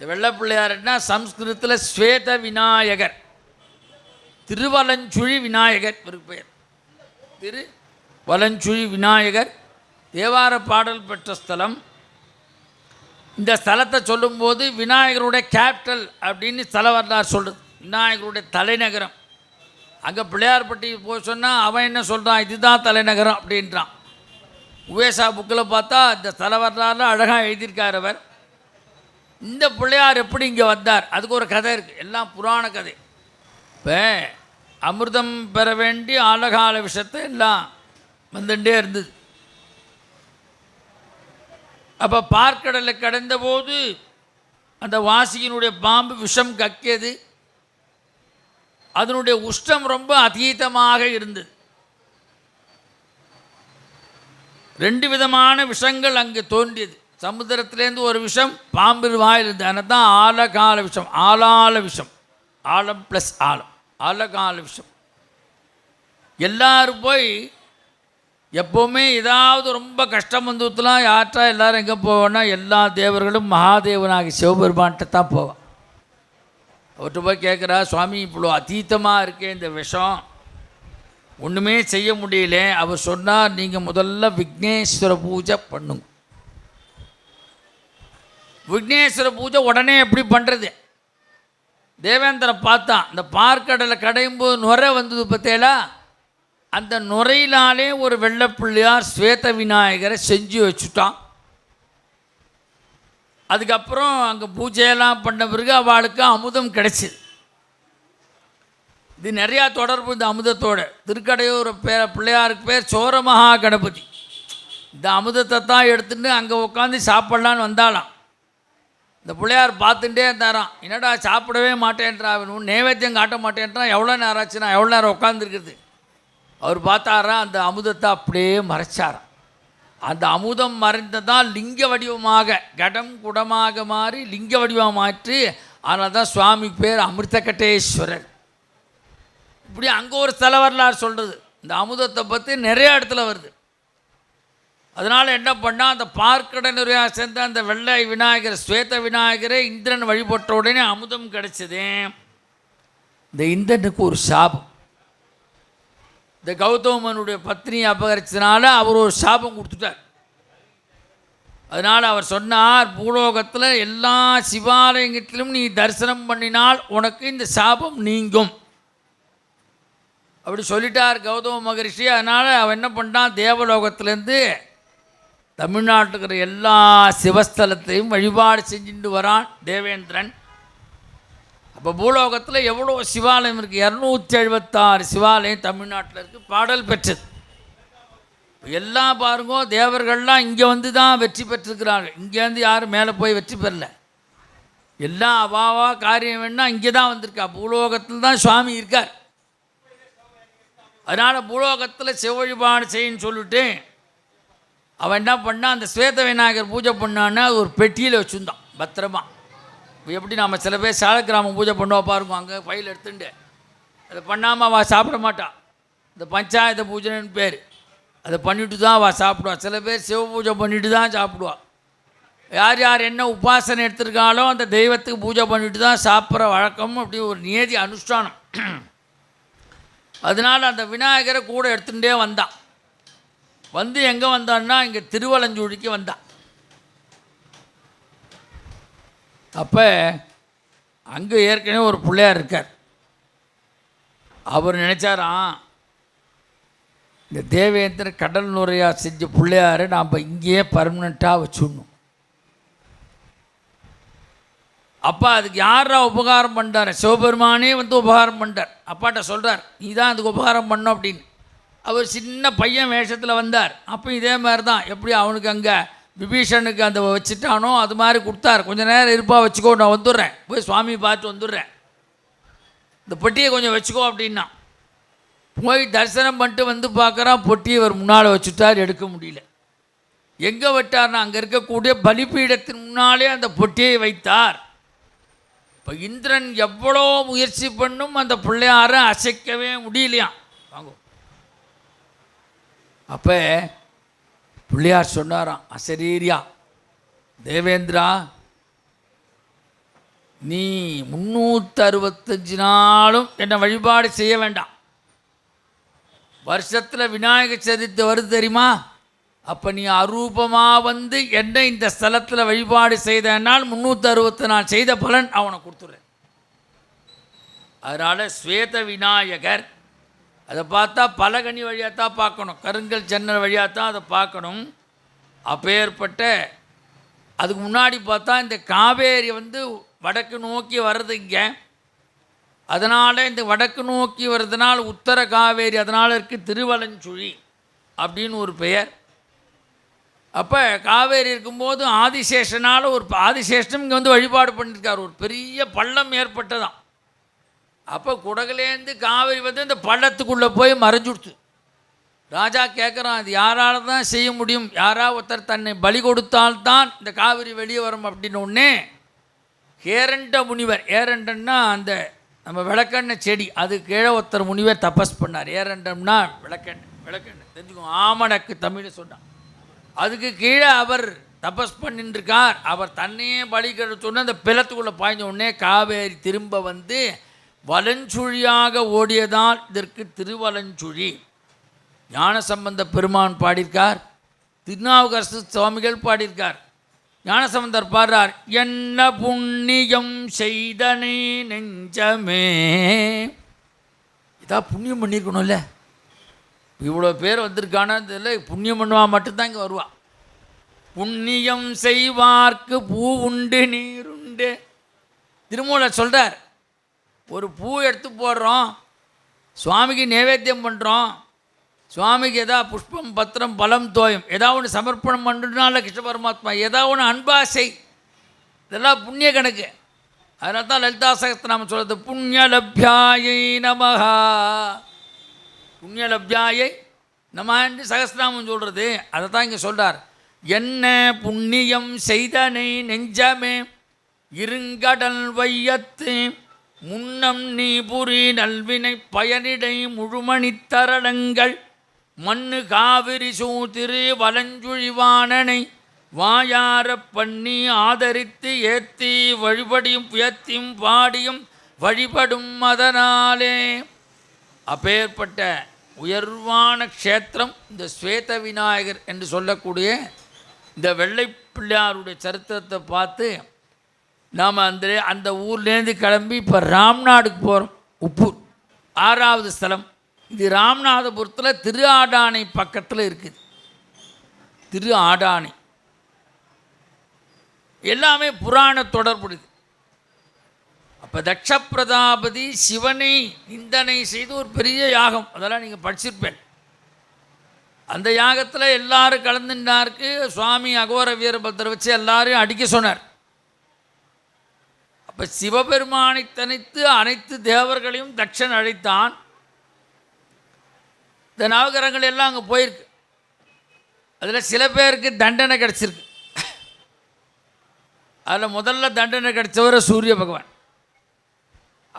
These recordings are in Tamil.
இந்த வெள்ளப்பிள்ளையார்னா சம்ஸ்கிருதத்தில் ஸ்வேத விநாயகர். திருவலஞ்சுழி விநாயகர் இவருக்கு பெயர். திரு வலஞ்சுழி விநாயகர் தேவார பாடல் பெற்ற ஸ்தலம். இந்த ஸ்தலத்தை சொல்லும்போது விநாயகருடைய கேபிட்டல் அப்படின்னு ஸ்தல வரலாறு சொல்லுது விநாயகருடைய தலைநகரம். அங்கே பிள்ளையார்பட்டி போய் சொன்னால் அவன் என்ன சொல்கிறான் இதுதான் தலைநகரம் அப்படின்றான். உவேசா புக்கில் பார்த்தா இந்த ஸ்தல வரலாறுல அழகாக எழுதியிருக்கார் அவர். இந்த பிள்ளையார் எப்படி இங்கே வந்தார்? அதுக்கு ஒரு கதை இருக்குது எல்லாம் புராண கதை. இப்போ அமிர்தம் பெற வேண்டி ஆழகால விஷத்தை எல்லாம் வந்துட்டே இருந்தது. அப்போ பார்க்கடலை கடந்தபோது அந்த வாசியினுடைய பாம்பு விஷம் கக்கியது. அதனுடைய உஷ்டம் ரொம்ப அதீதமாக இருந்தது. ரெண்டு விதமான விஷங்கள் அங்கே தோன்றியது. சமுத்திரத்துலேருந்து ஒரு விஷம் பாம்பு வாயில் இருந்தது அதனால் தான் ஆழகால விஷம் ஆளால விஷம். ஆழம் ப்ளஸ் ஆழம் ஆழகால விஷம். எல்லாரும் போய் எப்போவுமே ஏதாவது ரொம்ப கஷ்டம் வந்துலாம் யார்ட்டா எல்லாரும் எங்கே போவோன்னா எல்லா தேவர்களும் மகாதேவனாகி சிவபெருமான்கிட்ட தான் போவான் அவர்கிட்ட போய் கேட்குறா சுவாமி இவ்வளோ அதீத்தமாக இருக்கே இந்த விஷம். ஒன்றுமே செய்ய முடியல. அவர் சொன்னார் நீங்கள் முதல்ல விக்னேஸ்வர பூஜை பண்ணுங்க. விக்னேஸ்வர பூஜை உடனே எப்படி பண்ணுறது தேவேந்திர பார்த்தான். இந்த பார்க்கடலை கடையும்போது நுரை வந்தது பார்த்தேலா? அந்த நுரையினாலே ஒரு வெள்ளப்பிள்ளையார் ஸ்வேத விநாயகரை செஞ்சு வச்சுட்டான். அதுக்கப்புறம் அங்கே பூஜையெல்லாம் பண்ண பிறகு அவளுக்கு அமுதம் கிடைச்சிது. இது நிறையா தொடர்பு இந்த அமுதத்தோட. திருக்கடையூர் பேர பிள்ளையாருக்கு பேர் சோரமகா கணபதி. இந்த அமுதத்தை தான் எடுத்துட்டு அங்கே உட்காந்து சாப்பிட்லான்னு வந்தாலாம் இந்த பிள்ளையார் பார்த்துட்டே இருந்தாராம். என்னடா சாப்பிடவே மாட்டேன்றா அவன் நைவேத்தியம் காட்ட மாட்டேன்றான் எவ்வளோ நேரம் ஆச்சுன்னா எவ்வளோ நேரம் உட்காந்துருக்குது அவர் பார்த்தாராம் அந்த அமுதத்தை அப்படியே மறைச்சாராம். அந்த அமுதம் மறைந்ததான் லிங்க வடிவமாக கடம் குடமாக மாறி லிங்க வடிவமாக மாற்றி அதனால் தான் சுவாமி பேர் அமிர்தகட்டேஸ்வரர். இப்படி அங்கே ஒரு தலை வரலாறு சொல்கிறது இந்த அமுதத்தை பற்றி நிறைய இடத்துல வருது. அதனால் என்ன பண்ணால் அந்த பார்க்கடனுரையாக சேர்ந்த அந்த வெள்ளை விநாயகர் ஸ்வேத விநாயகரை இந்திரன் வழிபட்ட உடனே அமுதம் கிடைச்சது. இந்த இந்திரனுக்கு ஒரு சாபம். இந்த கௌதமனுடைய பத்னியை அபகரிச்சதுனால அவர் ஒரு சாபம் கொடுத்துட்டார். அதனால் அவர் சொன்னார் பூலோகத்தில் எல்லா சிவாலயத்திலும் நீ தரிசனம் பண்ணினால் உனக்கு இந்த சாபம் நீங்கும். அப்படி சொல்லிட்டார் கௌதம மகரிஷி. அதனால் அவன் என்ன பண்ணான் தேவலோகத்திலேருந்து தமிழ்நாட்டில் இருக்கிற எல்லா சிவஸ்தலத்தையும் வழிபாடு செஞ்சுட்டு வரான் தேவேந்திரன். அப்போ பூலோகத்தில் எவ்வளோ சிவாலயம் இருக்குது இரநூத்தி எழுபத்தாறு சிவாலயம் தமிழ்நாட்டில் இருக்குது பாடல் பெற்றது. எல்லாம் பாருங்க தேவர்கள்லாம் இங்கே வந்து தான் வெற்றி பெற்றிருக்கிறாங்க இங்கேருந்து யாரும் மேலே போய் வெற்றி பெறல. எல்லாம் அவாவா காரியம் வேணால் இங்கே தான் வந்திருக்கா. பூலோகத்தில் தான் சுவாமி இருக்கார். அதனால் பூலோகத்தில் சிவ வழிபாடு செய்யன்னு சொல்லிட்டு அவன் என்ன பண்ணான் அந்த ஸ்வேத விநாயகர் பூஜை பண்ணான்னு அது ஒரு பெட்டியில் வச்சுருந்தான் பத்திரமா. இப்போ எப்படி நாம் சில பேர் சாலக்கிராமம் பூஜை பண்ணுவா பாருங்க அங்கே ஃபைல் எடுத்துட்டு அதை பண்ணாமல் அவள் சாப்பிட மாட்டான் இந்த பஞ்சாயத்து பூஜைன்னு பேர். அதை பண்ணிட்டு தான் அவள் சாப்பிடுவாள் சில பேர் சிவ பூஜை பண்ணிட்டு தான் சாப்பிடுவாள் யார் யார் என்ன உபாசனை எடுத்திருக்காளோ அந்த தெய்வத்துக்கு பூஜை பண்ணிட்டு தான் சாப்பிட்ற வழக்கம் அப்படி ஒரு நியதி அனுஷ்டானம். அதனால் அந்த விநாயகரை கூட எடுத்துகிட்டே வந்தான். வந்து எங்கே வந்தான்னா இங்கே திருவலஞ்சூழிக்கு வந்தான் அப்போ அங்கே ஏற்கனவே ஒரு பிள்ளையார் இருக்கார். அவர் நினச்சாராம் இந்த தேவேந்திர கடல் நுரையாக செஞ்ச பிள்ளையாரை நாம் இங்கேயே பர்மனெண்ட்டாக வச்சுடணும். அப்பா அதுக்கு யாரா உபகாரம் பண்ணுறாரு சிவபெருமானே வந்து உபகாரம் பண்ணுறார் அப்பாட்ட சொல்கிறார் நீ தான் அதுக்கு உபகாரம் பண்ணோம் அப்படின்னு. அவர் சின்ன பையன் வேஷத்தில் வந்தார். அப்போ இதே மாதிரி தான் எப்படி அவனுக்கு அங்கே விபீஷனுக்கு அந்த வச்சுட்டானோ அது மாதிரி கொடுத்தார். கொஞ்ச நேரம் இருப்பா வச்சுக்கோ நான் வந்துடுறேன். போய் சுவாமி பார்த்து வந்துடுறேன். இந்த பொட்டியை கொஞ்சம் வச்சுக்கோ அப்படின்னா. போய் தரிசனம் பண்ணிட்டு வந்து பார்க்குறான் பொட்டியை இவர் முன்னால் வச்சுட்டார் எடுக்க முடியல. எங்கே விட்டார்னா அங்கே இருக்கக்கூடிய பலிப்பீடத்தின் முன்னாலே அந்த பொட்டியை வைத்தார். இப்போ இந்திரன் எவ்வளோ முயற்சி பண்ணும் அந்த பிள்ளையாரை அசைக்கவே முடியலையாம். வாங்க. அப்போ பிள்ளையார் சொன்னாராம் அசரீரியா தேவேந்திரா நீ முந்நூற்றறுபத்தஞ்சு நாளும் என்னை வழிபாடு செய்ய வேண்டாம். வருஷத்தில் விநாயகர் சதுர்த்தி வருது தெரியுமா? அப்போ நீ அரூபமாக வந்து என்னை இந்த ஸ்தலத்தில் வழிபாடு செய்தனால் முந்நூற்றி அறுபத்தி நாலு செய்த பலன் அவனை கொடுத்துட்றேன். அதனால் ஸ்வேத விநாயகர் அதை பார்த்தா பலகனி வழியாக தான் பார்க்கணும். கருங்கல் ஜன்னல் வழியாக தான் அதை பார்க்கணும். அப்பேற்பட்ட அதுக்கு முன்னாடி பார்த்தா இந்த காவேரி வந்து வடக்கு நோக்கி வர்றது இங்கே. அதனால் இந்த வடக்கு நோக்கி வர்றதுனால் உத்தர காவேரி அதனால் இருக்குது திருவலஞ்சுழி அப்படின்னு ஒரு பெயர். அப்போ காவேரி இருக்கும்போது ஆதிசேஷனால் ஒரு ஆதிசேஷனும் இங்கே வந்து வழிபாடு பண்ணியிருக்கார் ஒரு பெரிய பள்ளம் ஏற்பட்டதான் அப்போ குடகுலேருந்து காவேரி வந்து இந்த பள்ளத்துக்குள்ளே போய் மறைஞ்சுடுத்து. ராஜா கேட்குறான் அது யாரால தான் செய்ய முடியும்? யாரா ஒருத்தர் தன்னை பலி கொடுத்தால்தான் இந்த காவிரி வெளியே வரும் அப்படின்னு ஒன்று ஏரண்ட முனிவர் ஏரண்டன்னா அந்த நம்ம விளக்கெண்ணெய் செடி அது கீழே ஒருத்தர் முனிவர் தபஸ் பண்ணார். ஏரண்டம்னா விளக்கெண்ணெய் விளக்கெண்ணெய். தெரிஞ்சுக்கோ ஆமணக்கு தமிழ் சொன்னான். அதுக்கு கீழே அவர் தபஸ் பண்ணிட்டு அவர் தன்னையே பலி சொன்ன அந்த பிளத்துக்குள்ளே பாய்ஞ்ச உடனே காவேரி திரும்ப வந்து வலஞ்சுழியாக ஓடியதால் இதற்கு திருவலஞ்சுழி. ஞானசம்பந்த பெருமான் பாடியிருக்கார். திருநாவுக்கரசு சுவாமிகள் பாடியிருக்கார். ஞானசம்பந்தர் பாடுறார் என்ன புண்ணியம் செய்தனே நெஞ்சமே? இதா புண்ணியம் பண்ணியிருக்கணும்ல. இவ்வளோ பேர் வந்திருக்கானா இதில் புண்ணியம் பண்ணுவா மட்டும்தான் இங்கே வருவா. புண்ணியம் செய்வார்க்கு பூ உண்டு நீருண்டு திருமூலர் சொல்கிறார் ஒரு பூ எடுத்து போடுறோம். சுவாமிக்கு நைவேத்தியம் பண்ணுறோம் சுவாமிக்கு எதா புஷ்பம் பத்திரம் பலம் தோயம் எதா ஒன்று சமர்ப்பணம் பண்ணுறதுனால கிருஷ்ண பரமாத்மா எதா ஒன்று அன்பாசை. இதெல்லாம் புண்ணிய கணக்கு. அதனால தான் லலிதா சகஸ்திரநாமம் சொல்கிறது புண்ணியலப்யாயை நமகா புண்ணியலப்யாயை நம என்று சகஸ்திரநாமம் சொல்கிறது அதை தான் இங்கே சொல்கிறார் என்ன புண்ணியம் செய்தனை நெஞ்சமே இருங்கடல் வையத்து முன்னம் நீ புரி நல்வினை பயனிடை முழுமணித் தரளங்கள் மண்ணு காவிரி சூத்திரு வலஞ்சுழிவானனை வாயார பண்ணி ஆதரித்து ஏத்தி வழிபடியும் உயர்த்தியும் பாடியும் வழிபடும் அதனாலே அப்பேற்பட்ட உயர்வான க்ஷேத்திரம் இந்த ஸ்வேத விநாயகர் என்று சொல்லக்கூடிய இந்த வெள்ளை பிள்ளையாருடைய சரித்திரத்தை பார்த்து நாம் அந்த அந்த ஊர்லேருந்து கிளம்பி இப்போ ராம்நாடுக்கு போகிறோம் உப்பூர் ஆறாவது ஸ்தலம். இது ராமநாதபுரத்தில் திரு ஆடானை பக்கத்தில் இருக்குது. திரு ஆடானை. எல்லாமே புராண தொடர்புடையது. அப்போ தட்சப்பிரதாபதி பிரதாபதி சிவனை நிந்தனை செய்து ஒரு பெரிய யாகம். அதெல்லாம் நீங்கள் படிச்சிருப்பேன். அந்த யாகத்தில் எல்லாரும் கலந்துட்டாருக்கு சுவாமி அகோர வீரபத்திர வச்சு எல்லாரையும் அடிக்க சொன்னார். இப்போ சிவபெருமானை தனித்து அனைத்து தேவர்களையும் தக்ஷன் அழைத்தான். இந்த நவகரங்கள் எல்லாம் அங்கே போயிருக்கு. அதில் சில பேருக்கு தண்டனை கிடச்சிருக்கு. அதில் முதல்ல தண்டனை கிடைச்சவர் சூரிய பகவான்.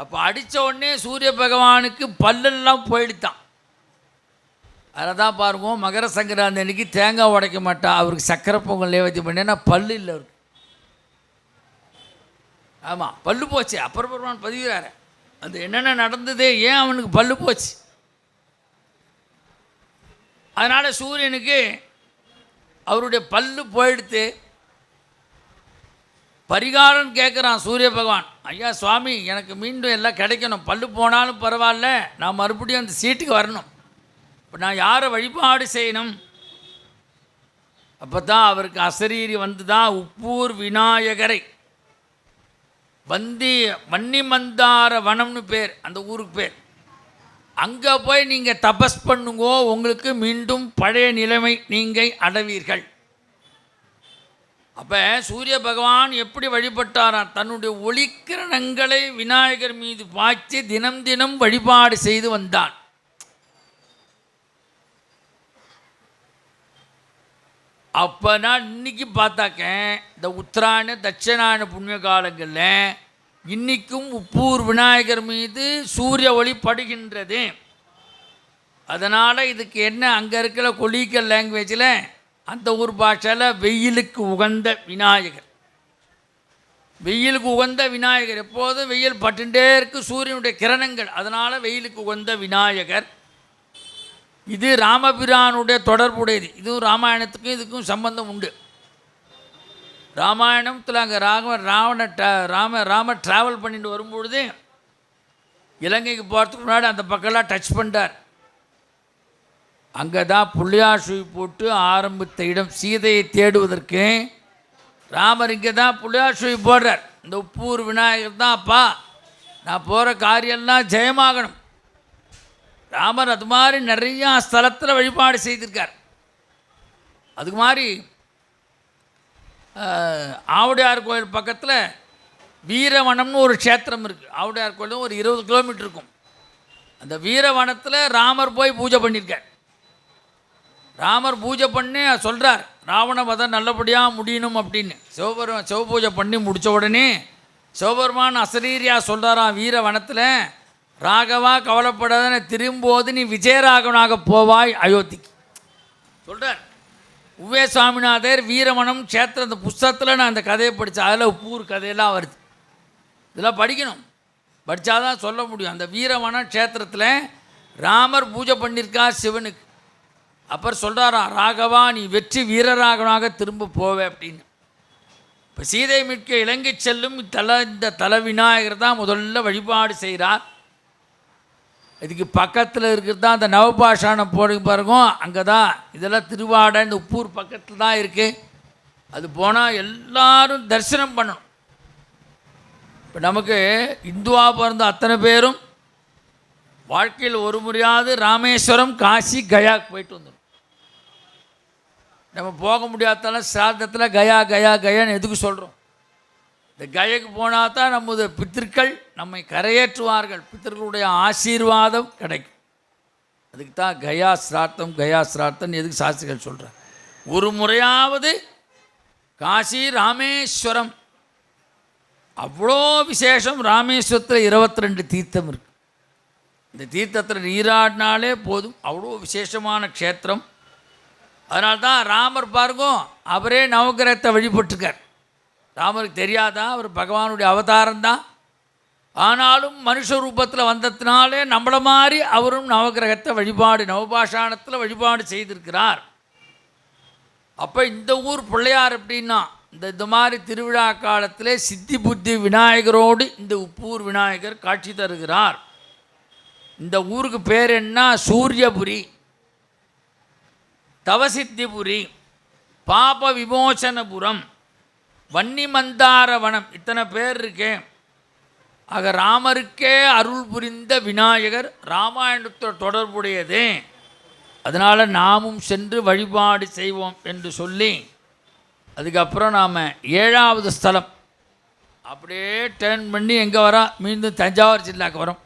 அப்போ அடித்த உடனே சூரிய பகவானுக்கு பல்லெல்லாம் போயிடுத்தான். அதை தான் பாருவோம் மகர சங்கராந்தி அன்னைக்கு தேங்காய் உடைக்க மாட்டான் அவருக்கு சக்கரை பொங்கல் நேவத்தி பண்ணேன்னா பல்லு இல்லை அவருக்கு. ஆமாம் பல்லு போச்சு. அப்புறம் பெருமான் பதிவுறாரு அந்த என்னென்ன நடந்தது? ஏன் அவனுக்கு பல்லு போச்சு? அதனால் சூரியனுக்கு அவருடைய பல்லு போயிடுத்து. பரிகாரம் கேட்குறான் சூரிய பகவான். ஐயா சுவாமி எனக்கு மீண்டும் எல்லாம் கிடைக்கணும். பல்லு போனாலும் பரவாயில்ல. நான் மறுபடியும் அந்த சீட்டுக்கு வரணும். இப்போ நான் யாரை வழிபாடு செய்யணும்? அப்போ தான் அவருக்கு அசரீரி வந்து தான் உப்பூர் விநாயகரை. வந்தி வன்னிமந்தார வனம்னு பேர் அந்த ஊருக்கு பேர். அங்கே போய் நீங்கள் தபஸ் பண்ணுங்கோ உங்களுக்கு மீண்டும் பழைய நிலைமை நீங்கள் அடைவீர்கள். அப்போ சூரிய பகவான் எப்படி வழிபட்டாராம்? தன்னுடைய ஒளிக்கிரணங்களை விநாயகர் மீது பாய்ச்சி தினம் தினம் வழிபாடு செய்து வந்தான். அப்போ நான் இன்னைக்கு பார்த்தாக்க இந்த உத்தராயண தட்சிணாயன புண்ணிய காலங்களில் இன்னைக்கும் உப்பூர் விநாயகர் மீது சூரிய ஒளி படுகின்றது. அதனால் இதுக்கு என்ன அங்கே இருக்கிற கொலிக்கல் லாங்குவேஜில் அந்த ஊர் பாஷையில் வெயிலுக்கு உகந்த விநாயகர். வெயிலுக்கு உகந்த விநாயகர் எப்போதும் வெயில் பட்டுண்டே இருக்கு சூரியனுடைய கிரணங்கள். அதனால் வெயிலுக்கு உகந்த விநாயகர். இது ராமபிரானுடைய தொடர்புடையது. இதுவும் ராமாயணத்துக்கும் இதுக்கும் சம்பந்தம் உண்டு. ராமாயணத்தில் அங்கே ராம ராவண ட- ராம ராம ட்ராவல் பண்ணிட்டு வரும்பொழுது இலங்கைக்கு போகிறதுக்கு முன்னாடி அந்த பக்கம்லாம் டச் பண்ணிட்டார். அங்கே தான் புள்ளியார் போட்டு ஆரம்பித்த இடம். சீதையை தேடுவதற்கு ராமர் இங்கே தான் புள்ளியார் போடுறார். இந்த உப்பூர் விநாயகர் தான் அப்பா. நான் போகிற காரியம்லாம் ஜெயமாகணும். ராமர் அது மாதிரி நிறையா ஸ்தலத்தில் வழிபாடு செய்திருக்கார். அதுக்கு மாதிரி ஆவுடையார் கோயில் பக்கத்தில் வீரவனம்னு ஒரு க்ஷேத்திரம் இருக்குது ஆவுடையார் கோயிலும் ஒரு இருபது கிலோமீட்டர் இருக்கும். அந்த வீரவனத்தில் ராமர் போய் பூஜை பண்ணியிருக்கார். ராமர் பூஜை பண்ணி சொல்கிறார் ராவண வதம் நல்லபடியாக முடியணும் அப்படின்னு. சிவபெருமான் சிவபூஜை பண்ணி முடித்த உடனே சிவபெருமான் அசரீரியா சொல்கிறாராம் வீரவனத்தில் ராகவா கவலைப்படாத திரும்போது நீ விஜயராகவனாக போவாய் அயோத்திக்கு. சொல்கிறார் உவே சாமிநாதர் வீரவனம் க்ஷேத்திரம் அந்த புஸ்தகத்தில் நான் அந்த கதையை படித்தேன் அதில் ஊர் கதையெல்லாம் வருது. இதெல்லாம் படிக்கணும். படித்தாதான் சொல்ல முடியும். அந்த வீரவன க்ஷேத்திரத்தில் ராமர் பூஜை பண்ணியிருக்கா சிவனுக்கு. அப்புறம் சொல்கிறாராம் ராகவா நீ வெற்றி வீரராகவனாக திரும்ப போவே அப்படின்னு. இப்போ சீதை மீட்க இலங்கை செல்லும் தல இந்த தல விநாயகர் தான் முதல்ல வழிபாடு செய்கிறார் இதுக்கு பக்கத்தில் இருக்கிறது தான் அந்த நவபாஷானம் போடுங்க பாருங்க. அங்கே தான் இதெல்லாம் திருவாடை இந்த உப்பூர் பக்கத்தில் தான் இருக்குது அது போனால் எல்லாரும் தரிசனம் பண்ணணும். இப்போ நமக்கு இந்துவாக பிறந்த அத்தனை பேரும் வாழ்க்கையில் ஒரு முறையாவது ராமேஸ்வரம் காசி கயாக்கு போயிட்டு வந்துடும். நம்ம போக முடியாதாலும் சிராதத்தில் கயா கயா கயான்னு எதுக்கு சொல்கிறோம் இந்த கயக்கு போனால் தான் நமது பித்திருக்கள் நம்மை கரையேற்றுவார்கள். பித்தர்களுடைய ஆசீர்வாதம் கிடைக்கும். அதுக்கு தான் கயா சிராத்தம் கயா சிராத்தம் எதுக்கு சாஸ்திரிகள் சொல்கிறார் ஒரு முறையாவது காசி ராமேஸ்வரம். அவ்வளோ விசேஷம் ராமேஸ்வரத்தில் இருபத்தி ரெண்டு தீர்த்தம் இருக்கு. இந்த தீர்த்தத்தில் நீராடினாலே போதும். அவ்வளோ விசேஷமான க்ஷேத்திரம். அதனால்தான் ராமர் பாருங்கோ அவரே நவகிரகத்தை வழிபட்டுருக்கார். ராமருக்கு தெரியாதா? அவர் பகவானுடைய அவதாரம்தான் ஆனாலும் மனுஷ ரூபத்தில் வந்ததுனாலே நம்மளை மாதிரி அவரும் நவகிரகத்தை வழிபாடு நவபாஷாணத்தில் வழிபாடு செய்திருக்கிறார். அப்போ இந்த ஊர் பிள்ளையார் அப்படின்னா இந்த இந்த மாதிரி திருவிழா காலத்தில் சித்தி புத்தி விநாயகரோடு இந்த உப்பூர் விநாயகர் காட்சி தருகிறார். இந்த ஊருக்கு பேர் என்ன? சூரியபுரி தவசித்திபுரி பாப விமோசனபுரம் வன்னிமந்தாரவனம் இத்தனை பேர் இருக்கே. ஆக ராமருக்கே அருள் புரிந்த விநாயகர் ராமாயணத்தோட தொடர்புடையது. அதனால் நாமும் சென்று வழிபாடு செய்வோம் என்று சொல்லி அதுக்கப்புறம் நாம் ஏழாவது ஸ்தலம். அப்படியே டேர்ன் பண்ணி எங்கே வரோம் மீண்டும் தஞ்சாவூர் ஜில்லாக்கு வரோம்.